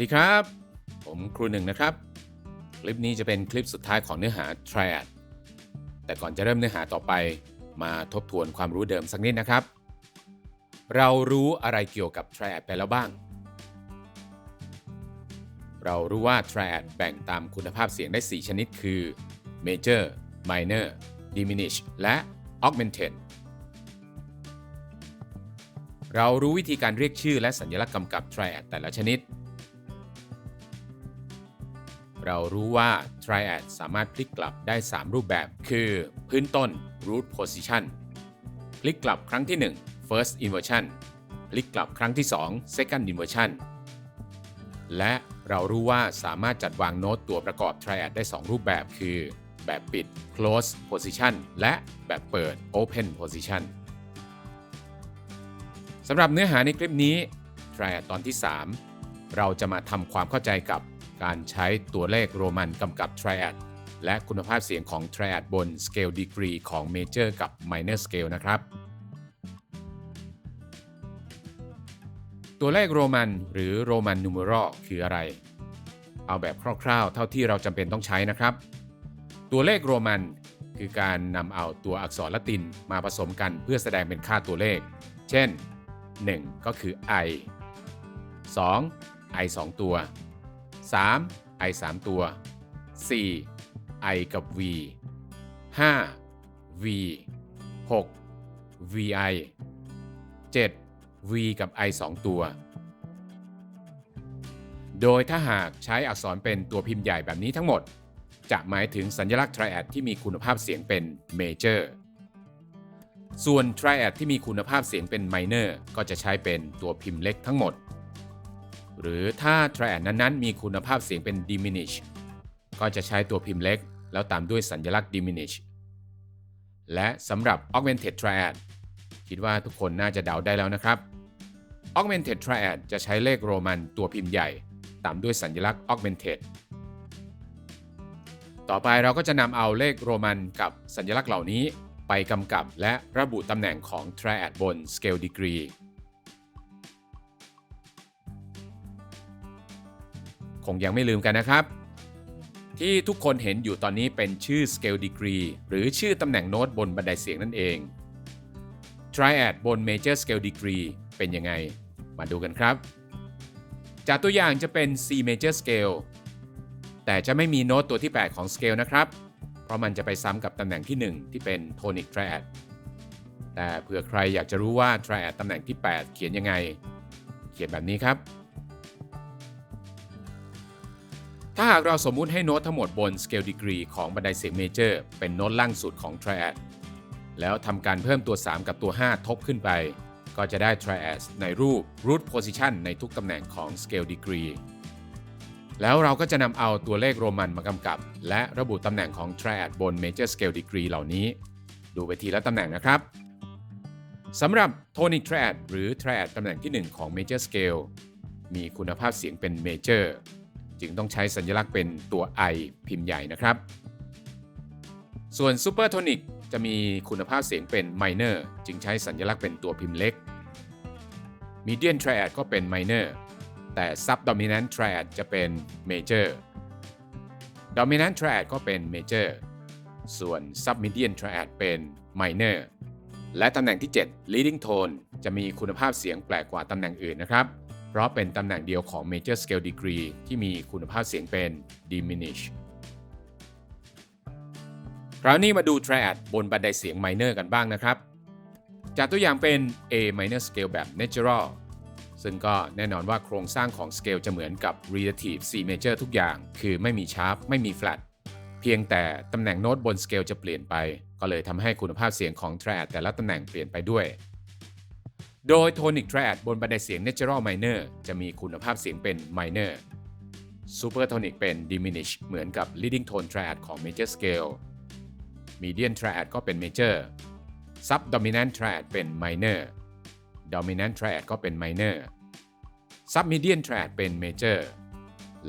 สดีครับ ผมครูหนึ่งนะครับ คลิปนี้จะเป็นคลิปสุดท้ายของเนื้อหา Triad แต่ก่อนจะเริ่มเนื้อหาต่อไป มาทบทวนความรู้เดิมสักนิดนะครับ เรารู้อะไรเกี่ยวกับ Triad ไปแล้วบ้าง เรารู้ว่า Triad แบ่งตามคุณภาพเสียงได้ 4 ชนิดคือ Major Minor Diminish และ Augmented เรารู้วิธีการเรียกชื่อและสัญลักษณ์กำกับ Triad แต่ละชนิด เรารู้ว่า Triad สามารถพลิกกลับได้ 3 รูปแบบ คือพื้นต้น root position พลิกกลับครั้งที่ 1 first inversion พลิกกลับครั้งที่ 2 second inversion และเรารู้ว่าสามารถจัดวางโน้ตตัวประกอบ Triad ได้ 2 รูปแบบคือ แบบปิด close position และแบบเปิด open position สำหรับเนื้อหาในคลิปนี้ Triad ตอนที่ 3 เราจะมาทำความเข้าใจกับ การใช้ตัวเลขโรมันกำกับ Triad และคุณภาพเสียงของ Triad บน Scale Degree ของ Major กับ Minor Scale นะครับ ตัวเลขโรมันหรือโรมันนูเมรอคืออะไร เอาแบบคร่าวๆ เท่าที่เราจำเป็นต้องใช้นะครับ ตัวเลขโรมันคือการนำเอาตัวอักษรละตินมาผสมกันเพื่อแสดงเป็นค่าตัวเลข เช่น 1 ก็คือ i 2 i 2 ตัว 3 i 3ตัว 4 i กับ v 5 v 6 vi 7 v กับ i 2 ตัว โดยถ้าหากใช้อักษรเป็นตัวพิมพ์ใหญ่แบบนี้ทั้งหมด จะหมายถึงสัญลักษณ์ Triad ที่มีคุณภาพเสียงเป็น Major ส่วน Triad ที่มีคุณภาพเสียงเป็น Minor ก็จะใช้เป็นตัวพิมพ์เล็กทั้งหมด หรือถ้า Triad นั้นๆ มีคุณภาพเสียงเป็น Diminish ก็จะใช้ตัวพิมพ์เล็ก แล้วตามด้วยสัญลักษณ์ Diminish และสำหรับ Augmented Triad คิดว่าทุกคนน่าจะเดาได้แล้วนะครับ Augmented Triad จะใช้เลขโรมันตัวพิมพ์ใหญ่ ตามด้วยสัญลักษณ์ Augmented ต่อไปเราก็จะนำเอาเลขโรมันกับสัญลักษณ์เหล่านี้ไปกำกับและระบุตำแหน่งของ Triad บน Scale Degree งยังไม่ลืมกันนะครับ ที่ทุกคนเห็นอยู่ตอนนี้เป็นชื่อ Scale Degree หรือชื่อตำแหน่งโน้ตบนบันไดเสียงนั่นเอง Triad บน Major Scale Degree เป็นยังไง มาดูกันครับ จากตัวอย่างจะเป็น C Major Scale แต่จะไม่มีโน้ตตัวที่ 8 ของ Scale นะครับ เพราะมันจะไปซ้ำกับตำแหน่งที่ 1 ที่เป็น Tonic Triad แต่เผื่อใครอยากจะรู้ว่า Triad ตำแหน่งที่ 8 เขียนยังไง เขียนแบบนี้ครับ ถ้าหากเราสมมุติให้โน้ตทั้งหมดบน Scale Degree ของบันไดเสียง Major เป็นโน้ตล่างสุดของ Triad แล้วทำการเพิ่มตัว 3 กับตัว 5 ทบขึ้นไป ก็จะได้ Triad ในรูป Root Position ในทุกตำแหน่งของ Scale Degree แล้วเราก็จะนำเอาตัวเลขโรมันมากำกับ และระบุตำแหน่งของ Triad บน Major Scale Degree เหล่านี้ ดูไปทีละตำแหน่งนะครับสำหรับ Tonic Triad หรือ Triad ตำแหน่งที่ 1 ของ Major Scale มีคุณภาพเสียงเป็น Major จึงต้องใช้สัญลักษณ์เป็นตัว I พิมพ์ใหญ่นะครับ ส่วน Supertonic จะมีคุณภาพเสียงเป็น Minor จึงใช้สัญลักษณ์เป็นตัวพิมพ์เล็ก Median Triad ก็เป็น Minor แต่ Subdominant Triad จะเป็น Major Dominant Triad ก็เป็น Major ส่วน Submedian Triad เป็น Minor และตำแหน่งที่ 7 Leading Tone จะมีคุณภาพเสียงแปลกกว่าตำแหน่งอื่นนะครับ เพราะเป็นตำแหน่งเดียวของ Major Scale Degree ที่มีคุณภาพเสียงเป็น Diminish คราวนี้มาดู Triad บนบันไดเสียง Minor กันบ้างนะครับ จากตัวอย่างเป็น A minor scale แบบ Natural ซึ่งก็แน่นอนว่าโครงสร้างของ Scale จะเหมือนกับ Relative C major ทุกอย่าง คือไม่มี Sharp ไม่มี Flat เพียงแต่ตำแหน่งโน้ตบน Scale จะเปลี่ยนไป ก็เลยทำให้คุณภาพเสียงของ Triad แต่ละตำแหน่งเปลี่ยนไปด้วย โดย Tonic Triad บนบันไดเสียง Natural Minor จะมีคุณภาพเสียงเป็น Minor Supertonic เป็น Diminish เหมือนกับ Leading Tone Triad ของ Major Scale Median Triad ก็เป็น Major Subdominant Triad เป็น Minor Dominant Triad ก็เป็น Minor Submedian Triad เป็น Major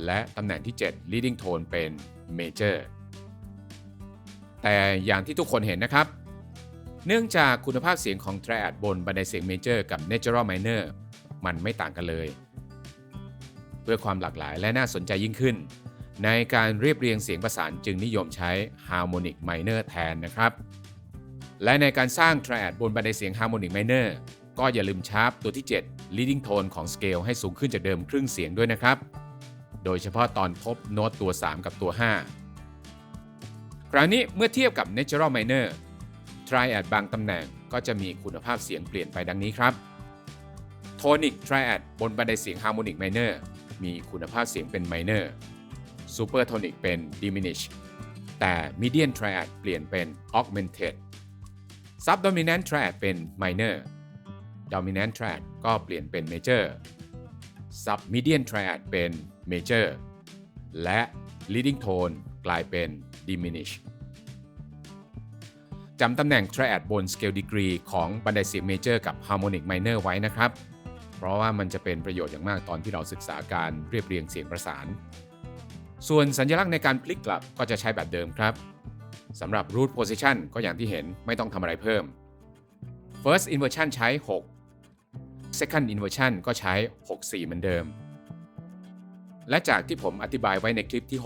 และตำแหน่งที่ 7 Leading Tone เป็น Major แต่อย่างที่ทุกคนเห็นนะครับ เนื่องจากคุณภาพเสียงของ Triad บนบันไดเสียง Major กับ Natural Minor มันไม่ต่างกันเลย เพื่อความหลากหลายและน่าสนใจยิ่งขึ้น ในการเรียบเรียงเสียงประสานจึงนิยมใช้ Harmonic Minor แทนนะครับ และในการสร้าง Triad บนบันไดเสียง Harmonic Minor ก็อย่าลืมชาร์ปตัวที่ 7 leading tone ของสเกลให้สูงขึ้นจากเดิมครึ่งเสียงด้วยนะครับ โดยเฉพาะตอนทบโน้ตตัว 3 กับตัว 5 คราวนี้เมื่อเทียบกับ natural minor triad บางตำแหน่งก็จะมีคุณภาพเสียงเปลี่ยนไปดังนี้ครับ tonic triad บนบันไดเสียง harmonic minor มีคุณภาพเสียงเป็น minor supertonic เป็น diminish แต่ median triad เปลี่ยนเป็น augmented subdominant triad เป็น minor dominant triad ก็เปลี่ยนเป็น major submedian triad เป็น major และ leading tone กลายเป็น diminish จำตำแหน่ง triad บน scale degree ของบันไดเสียง major กับ harmonic minor ไว้นะครับ เพราะว่ามันจะเป็นประโยชน์อย่างมากตอนที่เราศึกษาการเรียบเรียงเสียงประสาน ส่วนสัญลักษณ์ในการพลิกกลับก็จะใช้แบบเดิมครับสำหรับ root position ก็อย่างที่เห็นไม่ต้องทำอะไรเพิ่ม first inversion ใช้ 6 second inversion ก็ใช้ 64 เหมือนเดิม และจากที่ผมอธิบายไว้ในคลิปที่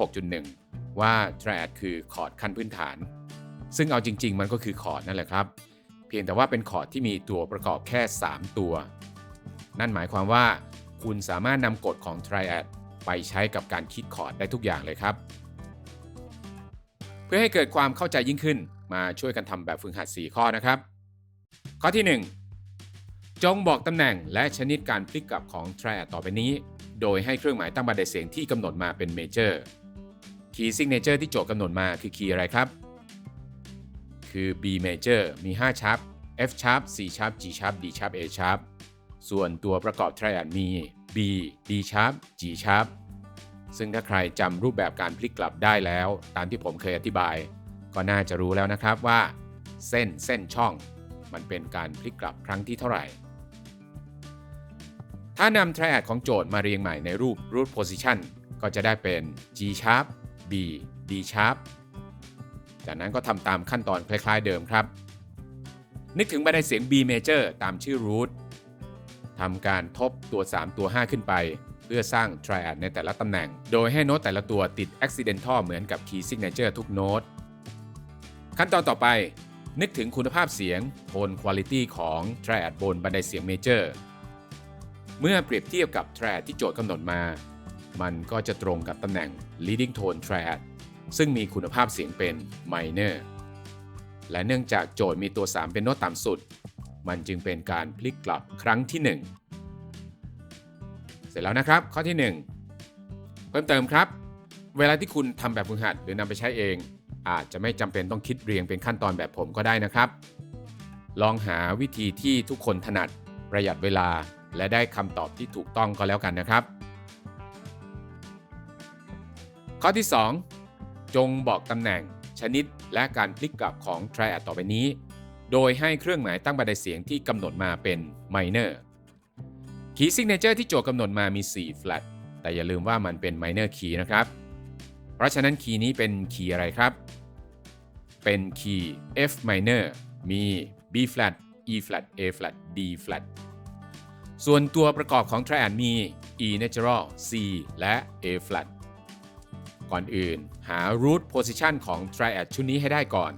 6.1 ว่า triad คือคอร์ดขั้นพื้นฐาน ซึ่งเอาจริง ๆ มันก็คือคอร์ดนั่นแหละครับ เพียงแต่ว่าเป็นคอร์ดที่มีตัวประกอบแค่ 3 ตัว นั่นหมายความว่า คุณสามารถนำกฎของ triad ไปใช้กับการคิดคอร์ดได้ทุกอย่างเลยครับ เพื่อให้เกิดความเข้าใจยิ่งขึ้นมาช่วยกันทำแบบฝึกหัด 4 ข้อนะครับ ข้อที่ 1 จงบอกตำแหน่งและชนิดการพลิกกลับของ triad ต่อไปนี้ โดยให้เครื่องหมายตั้งบันไดเสียงที่กำหนดมาเป็น major คีย์ signature ที่โจทย์กำหนดมาคือคีย์อะไรครับ คือ B major มี5ชาร์ป F sharp C sharp G sharp D sharp A sharp ส่วนตัวประกอบ triad มี B D sharp G sharp ซึ่งถ้าใครจำรูปแบบการพลิกกลับได้แล้ว ตามที่ผมเคยอธิบาย ก็น่าจะรู้แล้วนะครับว่า เส้นเส้นช่อง มันเป็นการพลิกกลับครั้งที่เท่าไหร่ ถ้านำ triad ของโจทย์มาเรียงใหม่ในรูป root position ก็จะได้เป็น G sharp B D sharp จากนั้นก็ทำตามขั้นตอนคล้ายๆเดิมครับ นึกถึงบันไดเสียง B major ตามชื่อ root ทำการทบตัว 3 ตัว 5 ขึ้นไป เพื่อสร้าง triad ในแต่ละตำแหน่ง โดยให้โน้ตแต่ละตัวติด accidental เหมือนกับ key signature ทุกโน้ต ขั้นตอนต่อไป นึกถึงคุณภาพเสียง tone quality ของ triad บนบันไดเสียง major เมื่อเปรียบเทียบกับ triad ที่โจทย์กำหนดมา มันก็จะตรงกับตำแหน่ง leading tone triad ซึ่งมีคุณภาพเสียงเป็น minor และเนื่องจากโจทย์มีตัว 3 เป็นโน้ตต่ำสุด มันจึงเป็นการพลิกกลับครั้งที่ 1 เสร็จแล้วนะครับ ข้อที่ 1 เพิ่มเติมครับ เวลาที่คุณทำแบบฝึกหัดหรือนำไปใช้เอง อาจจะไม่จำเป็นต้องคิดเรียงเป็นขั้นตอนแบบผมก็ได้นะครับ ลองหาวิธีที่ทุกคนถนัดประหยัดเวลาและได้คำตอบที่ถูกต้องก็แล้วกันนะครับ ข้อที่ 2 จงบอกตำแหน่ง ชนิดและการพลิกกลับของ triad ต่อไปนี้ โดยให้เครื่องหมายตั้งบันไดเสียงที่กำหนดมาเป็น minor key signature ที่โจทย์กำหนดมามี 4 flat แต่อย่าลืมว่ามันเป็น minor key นะครับ เพราะฉะนั้นคีย์นี้เป็นคีย์อะไรครับ เป็นคีย์ F minor มี B flat E flat A flat D flat ส่วนตัวประกอบของ triad มี E natural C และ A flat ก่อนอื่น หา root position ของ triad ชุดนี้ให้ได้ก่อน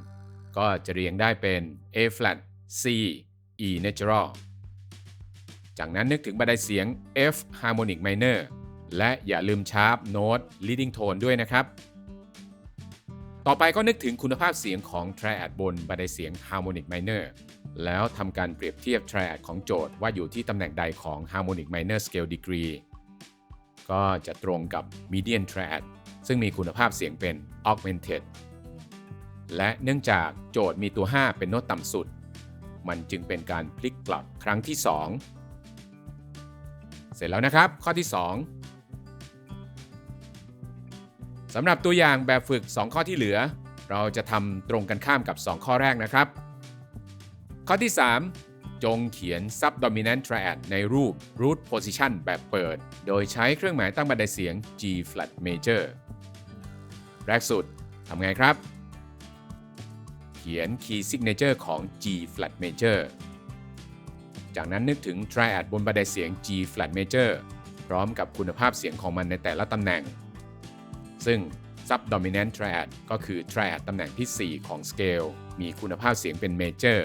ก็จะเรียงได้เป็น A flat C E natural จากนั้นนึกถึงบันไดเสียง F harmonic minor และอย่าลืมชาร์ปโน้ต leading tone ด้วยนะครับ ต่อไปก็นึกถึงคุณภาพเสียงของ triad บนบันไดเสียง harmonic minor แล้วทำการเปรียบเทียบ triad ของโจทย์ว่าอยู่ที่ตำแหน่งใดของ harmonic minor scale degree ก็จะตรงกับ median triad ซึ่งมีคุณภาพเสียงเป็น augmented และเนื่องจากโจทย์มีตัว 5 เป็นโน้ตต่ำสุด มันจึงเป็นการพลิกกลับครั้งที่ 2 เสร็จแล้วนะครับ ข้อที่ 2สำหรับตัวอย่างแบบฝึก 2 ข้อที่เหลือ เราจะทำตรงกันข้ามกับ 2 ข้อแรกนะครับ ข้อที่ 3 จงเขียน subdominant triad ในรูป root position แบบเปิด โดยใช้เครื่องหมายตั้งบันไดเสียง G flat major แรกสุดทำไงครับ เขียน key signature ของ G flat major จากนั้นนึกถึง triad บนบันไดเสียง G flat major พร้อมกับคุณภาพเสียงของมันในแต่ละตำแหน่ง ซึ่ง subdominant triad ก็คือ triad ตำแหน่งที่ 4 ของสเกล มีคุณภาพเสียงเป็น major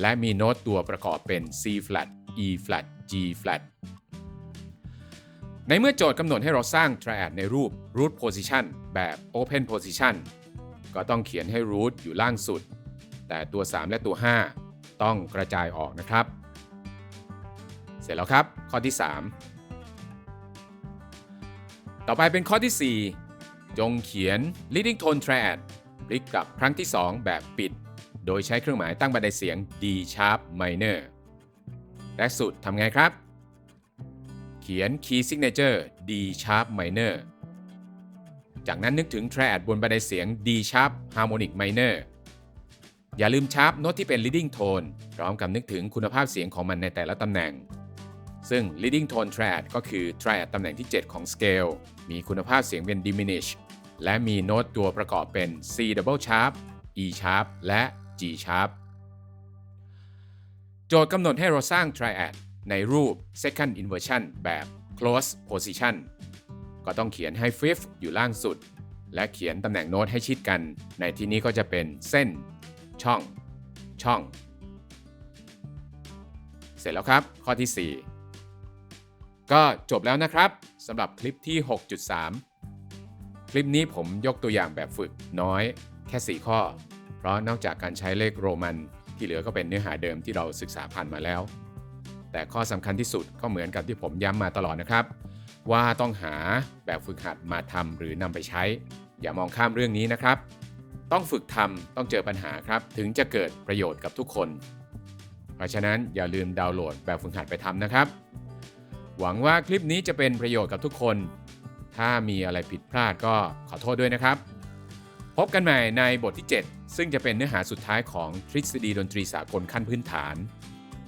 และมีโน้ตตัวประกอบเป็น C flat E flat G flat ในเมื่อโจทย์กำหนดให้เราสร้าง triad ในรูป root position แบบ open position ก็ต้องเขียนให้ root อยู่ล่างสุด แต่ตัว 3 และตัว 5 ต้องกระจายออกนะครับ เสร็จแล้วครับ ข้อที่ 3 ต่อไปเป็นข้อที่ 4 จงเขียน leading tone triad พลิกกลับครั้งที่ 2 แบบปิด โดยใช้เครื่องหมายตั้งบันไดเสียง D sharp minor และสุดทำไงครับ เขียน key signature D sharp minor จากนั้นนึกถึง triad บนบันไดเสียง D sharp harmonic minor อย่าลืมชาร์ปโน้ตที่เป็น leading tone พร้อมกับนึกถึงคุณภาพเสียงของมันในแต่ละตำแหน่ง ซึ่ง leading tone triad ก็คือ triad ตำแหน่งที่ 7 ของ scale มีคุณภาพเสียงเป็น diminish และมีโน้ตตัวประกอบเป็น C double sharp E sharp และ G sharp โจทย์กำหนดให้เราสร้าง triad ในรูป second inversion แบบ close position ก็ต้องเขียนให้ fifth อยู่ล่างสุด และเขียนตำแหน่งโน้ตให้ชิดกัน ในที่นี้ก็จะเป็นเส้น ช่อง ช่อง เสร็จแล้วครับ ข้อที่ 4 ก็จบแล้วนะครับสำหรับคลิปที่ 6.3 คลิปนี้ผมยกตัวอย่างแบบฝึกน้อยแค่ 4 ข้อ เพราะนอกจากการใช้เลขโรมันที่เหลือก็เป็นเนื้อหาเดิมที่เราศึกษาผ่านมาแล้ว แต่ข้อสำคัญที่สุดก็เหมือนกับที่ผมย้ำมาตลอดนะครับ ว่าต้องหาแบบฝึกหัดมาทำหรือนำไปใช้ อย่ามองข้ามเรื่องนี้นะครับ ต้องฝึกทำต้องเจอปัญหาครับ ถึงจะเกิดประโยชน์กับทุกคน เพราะฉะนั้นอย่าลืมดาวน์โหลดแบบฝึกหัดไปทำนะครับ หวังว่าคลิปนี้จะเป็นประโยชน์กับทุกคน ถ้ามีอะไรผิดพลาดก็ขอโทษด้วยนะครับ พบกันใหม่ในบทที่ 7 ซึ่งจะเป็นเนื้อหาสุดท้ายของทฤษฎีดนตรีสากลขั้นพื้นฐาน